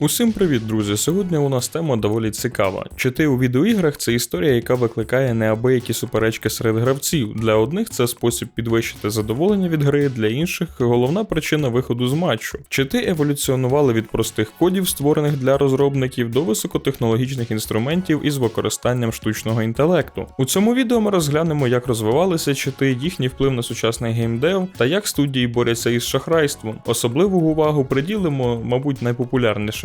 Усім привіт, друзі! Сьогодні у нас тема доволі цікава. Чити у відеоіграх це історія, яка викликає неабиякі суперечки серед гравців. Для одних це спосіб підвищити задоволення від гри, для інших головна причина виходу з матчу. Чити еволюціонували від простих кодів, створених для розробників, до високотехнологічних інструментів із використанням штучного інтелекту. У цьому відео ми розглянемо, як розвивалися чити, їхній вплив на сучасний геймдев та як студії борються із шахрайством. Особливу увагу приділимо, мабуть,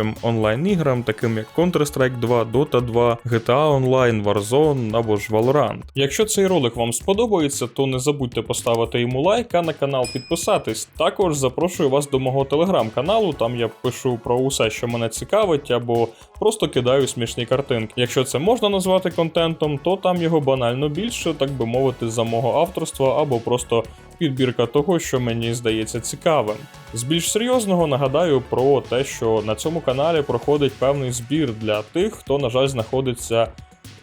найпопулярнішим онлайн-іграм, таким як Counter-Strike 2, Dota 2, GTA Online, Warzone або ж Valorant. Якщо цей ролик вам сподобається, то не забудьте поставити йому лайк, а на канал підписатись. Також запрошую вас до мого телеграм-каналу, там я пишу про усе, що мене цікавить, або просто кидаю смішні картинки. Якщо це можна назвати контентом, то там його банально більше, так би мовити, за мого авторства, або просто підбірка того, що мені здається цікавим. З більш серйозного нагадаю про те, що на цьому каналі проходить певний збір для тих, хто, на жаль, знаходиться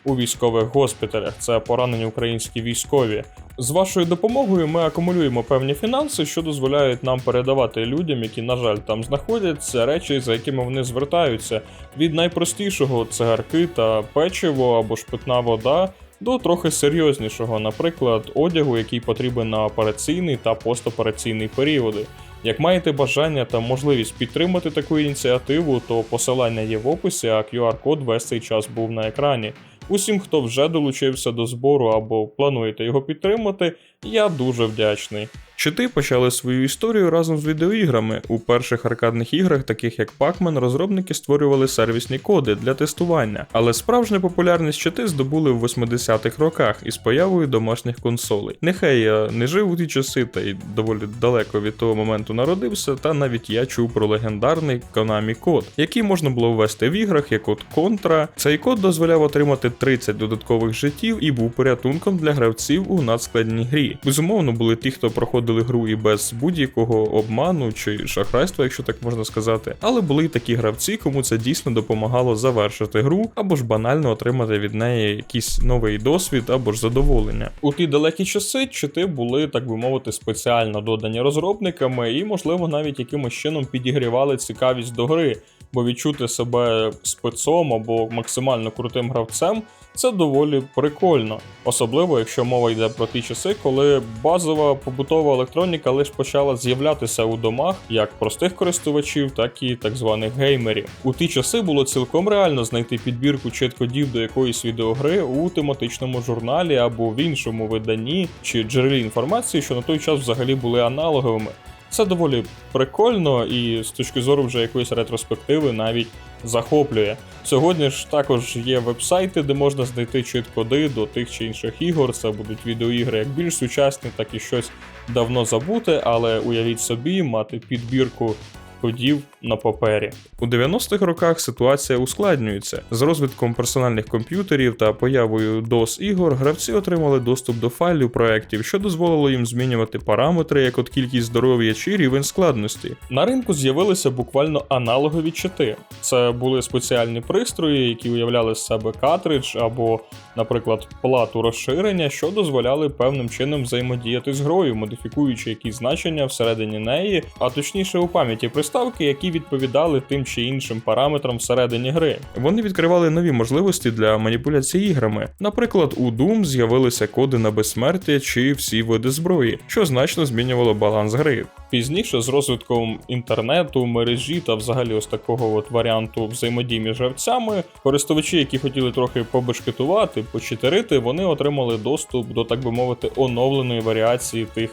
у військових госпіталях. Це поранені українські військові. З вашою допомогою ми акумулюємо певні фінанси, що дозволяють нам передавати людям, які, на жаль, там знаходяться, речі, за якими вони звертаються, від найпростішого цигарки та печиво або ж питна вода. До трохи серйознішого, наприклад, одягу, який потрібен на операційний та постопераційний періоди. Як маєте бажання та можливість підтримати таку ініціативу, то посилання є в описі, а QR-код весь цей час був на екрані. Усім, хто вже долучився до збору або плануєте його підтримати, я дуже вдячний. Чити почали свою історію разом з відеоіграми. У перших аркадних іграх, таких як Pac-Man, розробники створювали сервісні коди для тестування, але справжню популярність чити здобули в 80-х роках із появою домашніх консолей. Нехай я не жив у ті часи та й доволі далеко від того моменту народився, та навіть я чув про легендарний Konami код, який можна було ввести в іграх як код Contra. Цей код дозволяв отримати 30 додаткових життів і був порятунком для гравців у надскладній грі. Безумовно, були ті, хто проходили гру і без будь-якого обману чи шахрайства, якщо так можна сказати. Але були й такі гравці, кому це дійсно допомагало завершити гру, або ж банально отримати від неї якийсь новий досвід або ж задоволення. У ті далекі часи чити були, так би мовити, спеціально додані розробниками, і, можливо, навіть якимось чином підігрівали цікавість до гри бо відчути себе спецом або максимально крутим гравцем це доволі прикольно, особливо якщо мова йде про ті часи, коли базова побутова електроніка лише почала з'являтися у домах як простих користувачів, так і так званих геймерів. У ті часи було цілком реально знайти підбірку чит-кодів до якоїсь відеогри у тематичному журналі або в іншому виданні чи джерелі інформації, що на той час взагалі були аналоговими. Це доволі прикольно і з точки зору вже якоїсь ретроспективи навіть захоплює. Сьогодні ж також є вебсайти, де можна знайти чит-коди до тих чи інших ігор. Це будуть відеоігри як більш сучасні, так і щось давно забуте, але уявіть собі, мати підбірку кодів на папері. У 90-х роках ситуація ускладнюється. З розвитком персональних комп'ютерів та появою DOS ігор гравці отримали доступ до файлів проєктів, що дозволило їм змінювати параметри, як от кількість здоров'я чи рівень складності. На ринку з'явилися буквально аналогові чити. Це були спеціальні пристрої, які уявляли з себе картридж або, наприклад, плату розширення, що дозволяли певним чином взаємодіяти з грою, модифікуючи якісь значення всередині неї, а точніше у пам'яті приставки, які відповідали тим чи іншим параметрам всередині гри. Вони відкривали нові можливості для маніпуляції іграми. Наприклад, у Doom з'явилися коди на безсмертя чи всі види зброї, що значно змінювало баланс гри. Пізніше, з розвитком інтернету, мережі та взагалі ось такого от варіанту взаємодії між гравцями, користувачі, які хотіли трохи побешкетувати, почитерити, вони отримали доступ до, так би мовити, оновленої варіації тих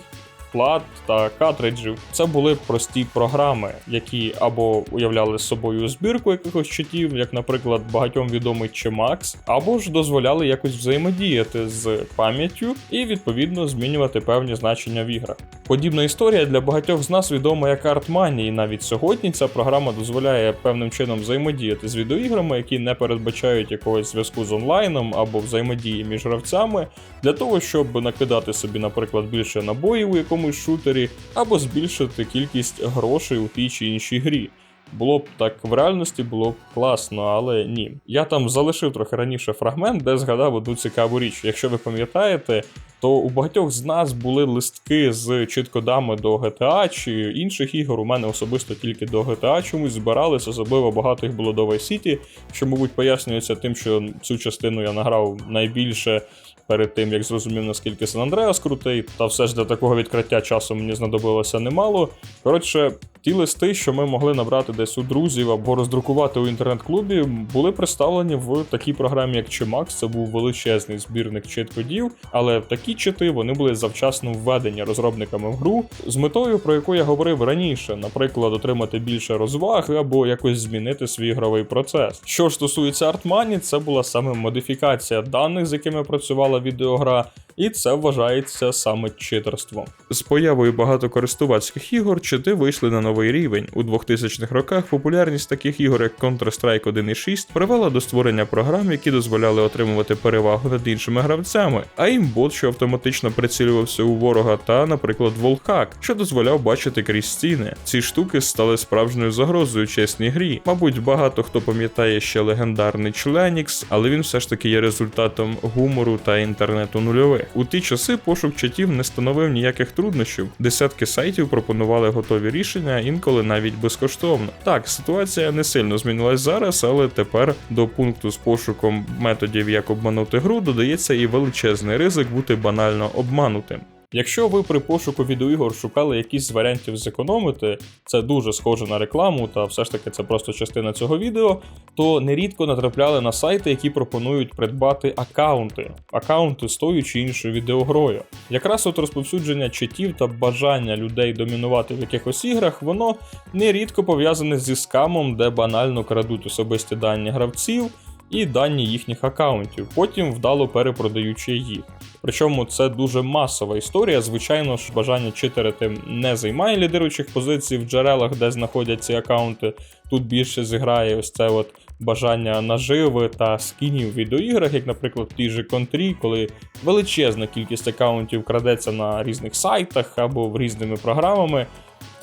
плат та картриджів. Це були прості програми, які або уявляли собою збірку якихось читів, як, наприклад, багатьом відомий Chemax, або ж дозволяли якось взаємодіяти з пам'яттю і відповідно змінювати певні значення в іграх. Подібна історія для багатьох з нас відома як ArtMoney, і навіть сьогодні ця програма дозволяє певним чином взаємодіяти з відеоіграми, які не передбачають якогось зв'язку з онлайном або взаємодії між гравцями, для того, щоб накидати собі, наприклад, більше набоїв у якомусь шутері, або збільшити кількість грошей у тій чи іншій грі. Було б так в реальності, було б класно, але ні. Я там залишив трохи раніше фрагмент, де згадав одну цікаву річ. Якщо ви пам'ятаєте, то у багатьох з нас були листки з чіткодами до GTA чи інших ігор. У мене особисто тільки до GTA чомусь збирались, особливо багато їх було до Vice City, що, мабуть, пояснюється тим, що цю частину я награв найбільше перед тим, як зрозумів, наскільки Сан Андреас крутий, та все ж для такого відкриття часу мені знадобилося немало. Коротше, ті листи, що ми могли набрати десь у друзів або роздрукувати у інтернет-клубі, були представлені в такій програмі, як Chimax. Це був величезний збірник чит-кодів, але такі чити вони були завчасно введені розробниками в гру з метою, про яку я говорив раніше, наприклад, отримати більше розваги або якось змінити свій ігровий процес. Що ж стосується Артмані, це була саме модифікація даних, з якими працювала відеогра. І це вважається саме читерством. З появою багатокористувацьких ігор чити вийшли на новий рівень. У 2000-х роках популярність таких ігор, як Counter-Strike 1.6, привела до створення програм, які дозволяли отримувати перевагу над іншими гравцями, а імбот, що автоматично прицілювався у ворога, та, наприклад, Волхак, що дозволяв бачити крізь стіни. Ці штуки стали справжньою загрозою чесній грі. Мабуть, багато хто пам'ятає ще легендарний Членікс, але він все ж таки є результатом гумору та інтернету нульових. У ті часи пошук чатів не становив ніяких труднощів. Десятки сайтів пропонували готові рішення, інколи навіть безкоштовно. Так, ситуація не сильно змінилась зараз, але тепер до пункту з пошуком методів, як обманути гру, додається і величезний ризик бути банально обманутим. Якщо ви при пошуку відеоігор шукали якісь з варіантів зекономити, це дуже схоже на рекламу, та все ж таки це просто частина цього відео, то нерідко натрапляли на сайти, які пропонують придбати аккаунти, аккаунти з тою чи іншою відеогрою. Якраз от розповсюдження читів та бажання людей домінувати в якихось іграх, воно нерідко пов'язане зі скамом, де банально крадуть особисті дані гравців і дані їхніх аккаунтів, потім вдало перепродаючи їх. Причому це дуже масова історія. Звичайно ж, бажання читерити не займає лідируючих позицій в джерелах, де знаходяться ці аккаунти. Тут більше зіграє ось це от бажання наживи та скінів в відеоіграх, як, наприклад, в тій же контрі, коли величезна кількість аккаунтів крадеться на різних сайтах або в різними програмами.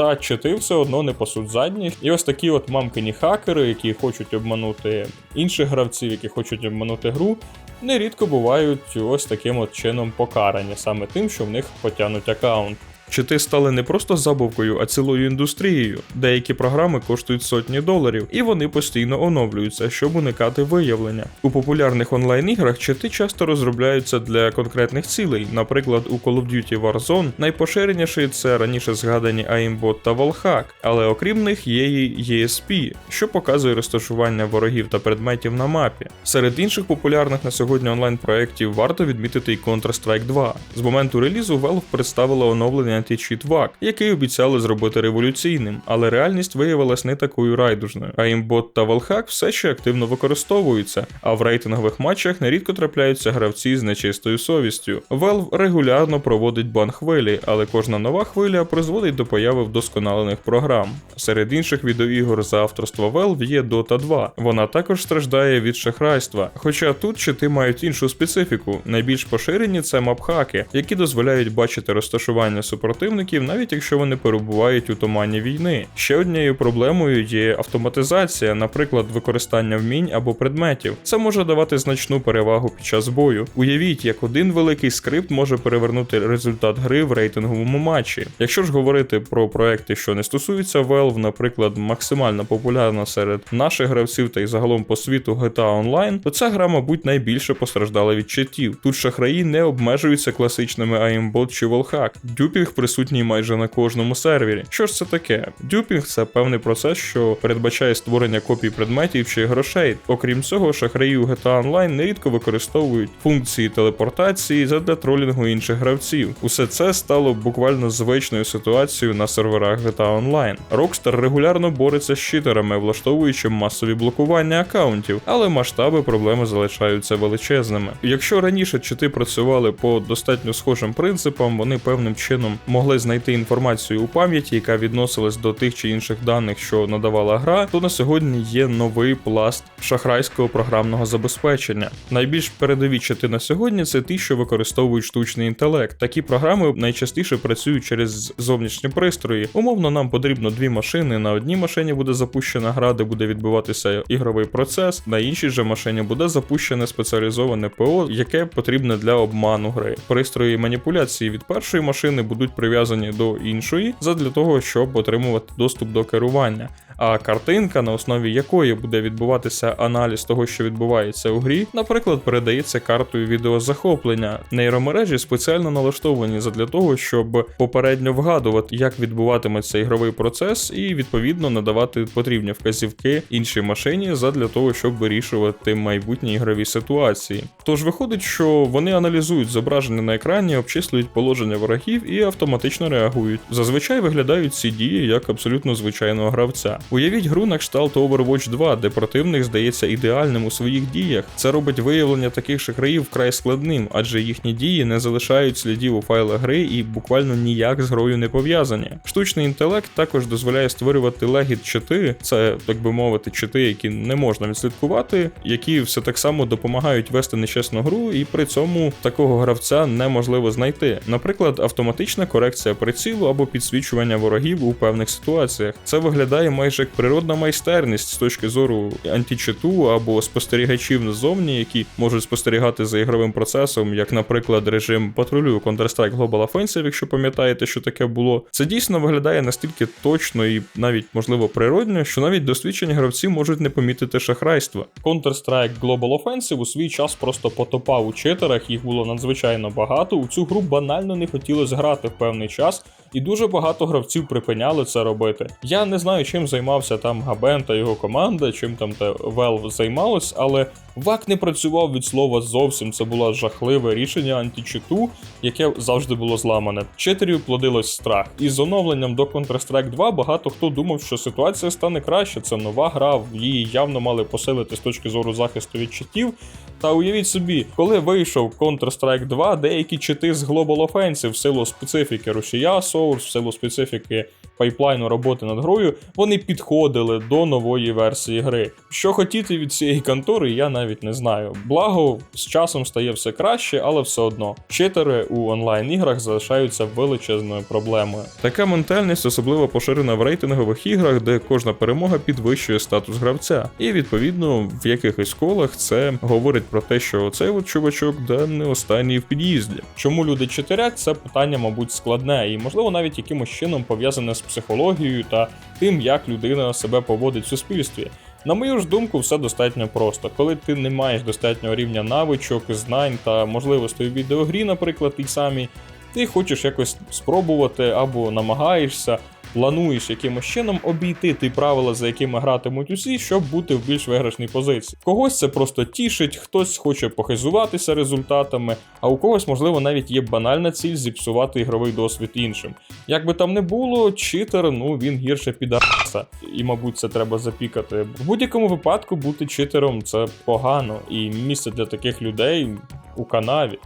Та чити все одно не пасуть задніх. І ось такі от мамкині хакери, які хочуть обманути інших гравців, які хочуть обманути гру, нерідко бувають ось таким от чином покарані, саме тим, що в них потянуть аккаунт. Чити стали не просто забавкою, а цілою індустрією. Деякі програми коштують сотні доларів, і вони постійно оновлюються, щоб уникати виявлення. У популярних онлайн-іграх чити часто розробляються для конкретних цілей. Наприклад, у Call of Duty Warzone найпоширеніший це раніше згадані Aimbot та Wallhack, але окрім них є і ESP, що показує розташування ворогів та предметів на мапі. Серед інших популярних на сьогодні онлайн-проєктів варто відмітити і Counter-Strike 2. З моменту релізу Valve представила оновлення античіт VAC, який обіцяли зробити революційним, але реальність виявилась не такою райдужною. А імбот та Valhack все ще активно використовуються, а в рейтингових матчах нерідко трапляються гравці з нечистою совістю. Valve регулярно проводить бан хвилі, але кожна нова хвиля призводить до появи вдосконалених програм. Серед інших відеоігор за авторства Valve є Dota 2. Вона також страждає від шахрайства. Хоча тут чити мають іншу специфіку. Найбільш поширені це мапхаки, які дозволяють бачити розташування супротивників, навіть якщо вони перебувають у тумані війни. Ще однією проблемою є автоматизація, наприклад, використання вмінь або предметів. Це може давати значну перевагу під час бою. Уявіть, як один великий скрипт може перевернути результат гри в рейтинговому матчі. Якщо ж говорити про проекти, що не стосуються Valve, наприклад, максимально популярна серед наших гравців та й загалом по світу GTA Online, то ця гра, мабуть, найбільше постраждала від читів. Тут шахраї не обмежуються класичними aimbot чи Wallhack. Дюпінг присутній майже на кожному сервері. Що ж це таке? Дюпінг це певний процес, що передбачає створення копій предметів чи грошей. Окрім цього, шахраї у GTA Online нерідко використовують функції телепортації задля тролінгу інших гравців. Усе це стало буквально звичною ситуацією на серверах GTA Online. Rockstar регулярно бореться з читерами, влаштовуючи масові блокування аккаунтів, але масштаби проблеми залишаються величезними. Якщо раніше чити працювали по достатньо схожим принципам, вони певним чином могли знайти інформацію у пам'яті, яка відносилась до тих чи інших даних, що надавала гра, то на сьогодні є новий пласт шахрайського програмного забезпечення. Найбільш передові чати на сьогодні це ті, що використовують штучний інтелект. Такі програми найчастіше працюють через зовнішні пристрої. Умовно, нам потрібно дві машини. На одній машині буде запущена гра, де буде відбуватися ігровий процес, на іншій же машині буде запущене спеціалізоване ПО, яке потрібне для обману гри. Пристрої маніпуляції від першої машини будуть прив'язані до іншої, задля того, щоб отримувати доступ до керування. А картинка, на основі якої буде відбуватися аналіз того, що відбувається у грі, наприклад, передається картою відеозахоплення. Нейромережі спеціально налаштовані задля того, щоб попередньо вгадувати, як відбуватиметься ігровий процес, і відповідно надавати потрібні вказівки іншій машині задля того, щоб вирішувати майбутні ігрові ситуації. Тож виходить, що вони аналізують зображення на екрані, обчислюють положення ворогів і автоматично реагують. Зазвичай виглядають ці дії як абсолютно звичайного гравця. Уявіть гру на кшталт Overwatch 2, де противник здається ідеальним у своїх діях. Це робить виявлення таких шахраїв вкрай складним, адже їхні дії не залишають слідів у файлах гри і буквально ніяк з грою не пов'язані. Штучний інтелект також дозволяє створювати легіт чити, це так би мовити, чити, які не можна відслідкувати, які все так само допомагають вести нечесну гру, і при цьому такого гравця неможливо знайти. Наприклад, автоматична корекція прицілу або підсвічування ворогів у певних ситуаціях. Це виглядає майже як природна майстерність з точки зору античиту або спостерігачів назовні, які можуть спостерігати за ігровим процесом, як, наприклад, режим патрулю Counter-Strike Global Offensive, якщо пам'ятаєте, що таке було. Це дійсно виглядає настільки точно і навіть можливо природньо, що навіть досвідчені гравці можуть не помітити шахрайства. Counter-Strike Global Offensive у свій час просто потопав у читерах, їх було надзвичайно багато. У цю гру банально не хотілося грати в певний час. І дуже багато гравців припиняли це робити. Я не знаю, чим займався там Габен та його команда, чим там те Valve займалось, але ВАК не працював від слова зовсім. Це було жахливе рішення античиту, яке завжди було зламане. Читерів плодилось страх. І з оновленням до Counter-Strike 2 багато хто думав, що ситуація стане краще. Це нова гра, її явно мали посилити з точки зору захисту від читів. Та уявіть собі, коли вийшов Counter-Strike 2, деякі чити з Global Offensive в силу специфіки Рушія Source, в силу специфіки пайплайну роботи над грою, вони підходили до нової версії гри. Що хотіти від цієї контори, я навіть не знаю. Благо, з часом стає все краще, але все одно. Читери у онлайн-іграх залишаються величезною проблемою. Така ментальність особливо поширена в рейтингових іграх, де кожна перемога підвищує статус гравця. І відповідно в якихось колах це говорить про те, що цей от чувачок да не останній в під'їзді. Чому люди читерять, це питання, мабуть, складне, і можливо навіть якимось чином пов'язане з психологією та тим, як людина себе поводить в суспільстві. На мою ж думку, все достатньо просто. Коли ти не маєш достатнього рівня навичок, знань та можливостей у відеогрі, наприклад, тій самій, ти хочеш якось спробувати або намагаєшся, плануєш якимось чином обійти ті правила, за якими гратимуть усі, щоб бути в більш виграшній позиції. Когось це просто тішить, хтось хоче похизуватися результатами, а у когось, можливо, навіть є банальна ціль зіпсувати ігровий досвід іншим. Як би там не було, читер, ну він гірше підарса, і, мабуть, це треба запікати. В будь-якому випадку бути читером це погано, і місце для таких людей у канаві.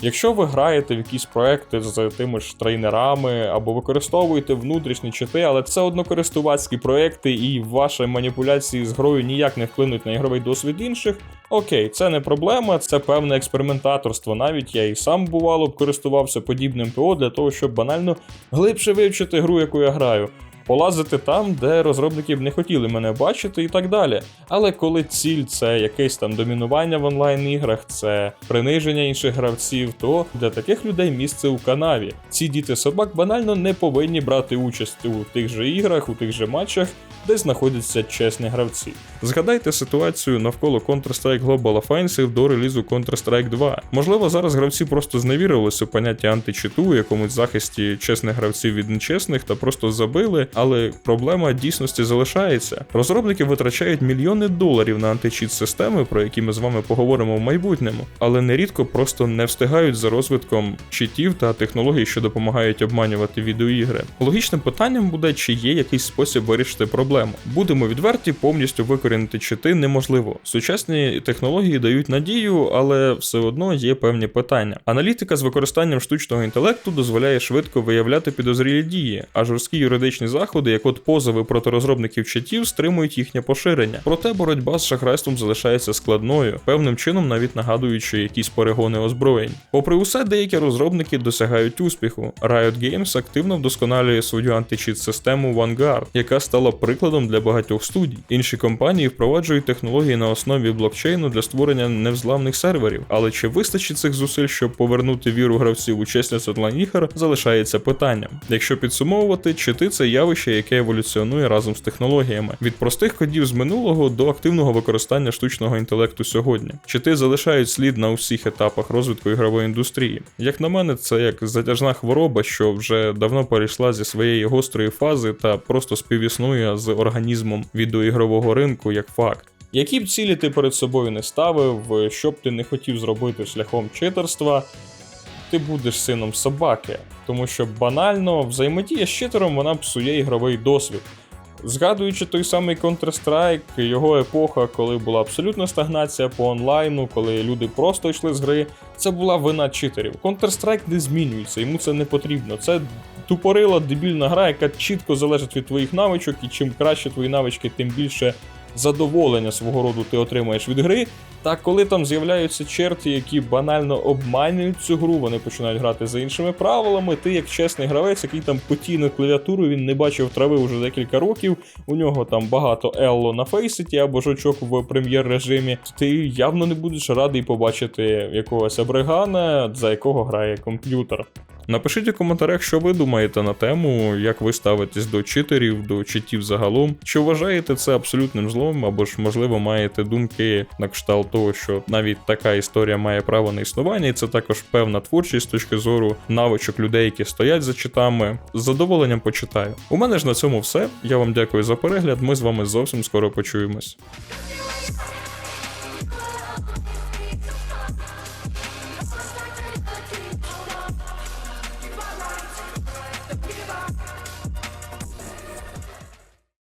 Якщо ви граєте в якісь проекти з тими ж трейнерами або використовуєте внутрішні чити, але це однокористувацькі проекти, і ваші маніпуляції з грою ніяк не вплинуть на ігровий досвід інших, окей, це не проблема, це певне експериментаторство. Навіть я і сам бувало б користувався подібним ПО для того, щоб банально глибше вивчити гру, яку я граю полазити там, де розробники б не хотіли мене бачити, і так далі. Але коли ціль це якесь там домінування в онлайн-іграх, це приниження інших гравців, то для таких людей місце у канаві. Ці діти собак банально не повинні брати участь у тих же іграх, у тих же матчах, де знаходяться чесні гравці. Згадайте ситуацію навколо Counter-Strike Global Offensive до релізу Counter-Strike 2. Можливо, зараз гравці просто зневірилися у поняття античиту, якомусь захисті чесних гравців від нечесних та просто забили, але проблема дійсності залишається. Розробники витрачають мільйони доларів на античіт системи, про які ми з вами поговоримо в майбутньому, але нерідко просто не встигають за розвитком читів та технологій, що допомагають обманювати відеоігри. Логічним питанням буде, чи є якийсь спосіб вирішити проблему проблему. Будемо відверті, повністю викорінити чити неможливо. Сучасні технології дають надію, але все одно є певні питання. Аналітика з використанням штучного інтелекту дозволяє швидко виявляти підозрілі дії, а жорсткі юридичні заходи, як от позови проти розробників читів, стримують їхнє поширення. Проте боротьба з шахрайством залишається складною, певним чином навіть нагадуючи якісь перегони озброєнь. Попри усе, деякі розробники досягають успіху. Riot Games активно вдосконалює свою античіт систему Vanguard, яка стала прикладом для багатьох студій. Інші компанії впроваджують технології на основі блокчейну для створення невзламних серверів. Але чи вистачить цих зусиль, щоб повернути віру гравців у чесність онлайн-ігор, залишається питанням. Якщо підсумовувати, чити це явище, яке еволюціонує разом з технологіями від простих кодів з минулого до активного використання штучного інтелекту сьогодні. Чити залишають слід на усіх етапах розвитку ігрової індустрії. Як на мене, це як затяжна хвороба, що вже давно перейшла зі своєї гострої фази та просто співіснує з організмом відеоігрового ринку як факт. Які б цілі ти перед собою не ставив, що б ти не хотів зробити шляхом читерства, ти будеш сином собаки, тому що банально взаємодія з читером вона псує ігровий досвід. Згадуючи той самий Counter-Strike, його епоха, коли була абсолютна стагнація по онлайну, коли люди просто йшли з гри, це була вина читерів. Counter-Strike не змінюється, йому це не потрібно. Це тупорила дебільна гра, яка чітко залежить від твоїх навичок, і чим краще твої навички, тим більше задоволення свого роду ти отримаєш від гри. Та коли там з'являються черти, які банально обманюють цю гру, вони починають грати за іншими правилами. Ти, як чесний гравець, який там постійно клавіатуру, він не бачив трави вже декілька років. У нього там багато Елло на фейситі або жучок в прем'єр-режимі. Ти явно не будеш радий побачити якогось абригана, за якого грає комп'ютер. Напишіть у коментарях, що ви думаєте на тему, як ви ставитесь до читерів, до читів загалом. Чи вважаєте це абсолютним злом, або ж, можливо, маєте думки на кшталт того, що навіть така історія має право на існування, і це також певна творчість з точки зору навичок людей, які стоять за читами. З задоволенням почитаю. У мене ж на цьому все. Я вам дякую за перегляд. Ми з вами зовсім скоро почуємось.